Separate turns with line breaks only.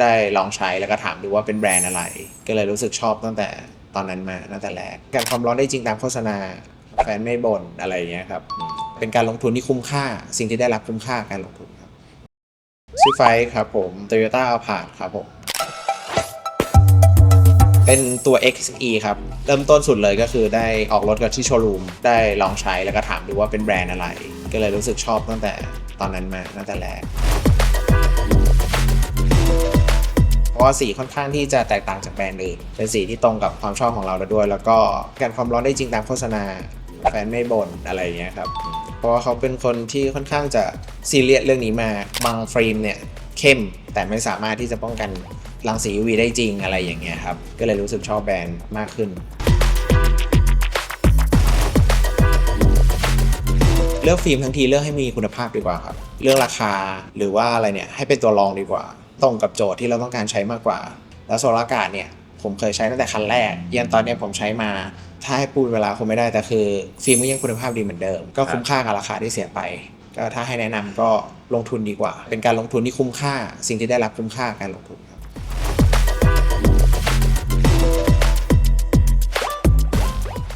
ได้ลองใช้แล้วก็ถามดูว่าเป็นแบรนด์อะไร ก็เลยรู้สึกชอบตั้งแต่ตอนนั้นมาตั้งแต่แรกการความร้อนได้จริงตามโฆษณาแฟนไม่บ่นอะไรอย่างเงี้ยครับ เป็นการลงทุนที่คุ้มค่า สิ่งที่ได้รับคุ้มค่าการลงทุนครับซื้อไฟครับผม Toyota a p a r d ครับผม เป็นตัว XE ครับ เริ่มต้นสุดเลยก็คือได้ออกรถกับที่โชว์รูม ได้ลองใช้แล้วก็ถามดูว่าเป็นแบรนด์อะไร ก็เลยรู้สึกชอบตั้งแต่ตอนนั้นมาตั้งแต่แรก ว่าสีค่อนข้างที่จะแตกต่างจากแบรนด์อื่นเป็นสีที่ตรงกับความชอบของเราแล้วด้วย แล้วก็การความร้อนได้จริงตามโฆษณาแฟนไม่บ่นอะไรอย่างเงี้ยครับ เพราะว่าเขาเป็นคนที่ค่อนข้างจะซีเรียสเรื่องนี้มาบางฟิล์มเนี่ยเข้มแต่ไม่สามารถที่จะป้องกันรังสี UV ได้จริงอะไรอย่างเงี้ยครับ ก็เลยรู้สึกชอบแบรนด์มากขึ้น เลือกฟิล์มทั้งทีเลือกให้มีคุณภาพดีกว่าครับ เรื่องราคาหรือว่าอะไรเนี่ยให้เป็นตัวรองดีกว่า ตรงกับโจทย์ที่เราต้องการใช้มากกว่า แล้วโซลาร์การ์ดเนี่ยผมเคยใช้ตั้งแต่คันแรกยันตอนนี้ผมใช้มา ถ้าให้พูดเวลาคงไม่ได้แต่คือ ฟิล์มก็ยังคุณภาพดีเหมือนเดิม ก็คุ้มค่ากับราคาที่เสียไป ก็ถ้าให้แนะนำก็ลงทุนดีกว่า เป็นการลงทุนที่คุ้มค่า สิ่งที่ได้รับคุ้มค่าการลงทุนครั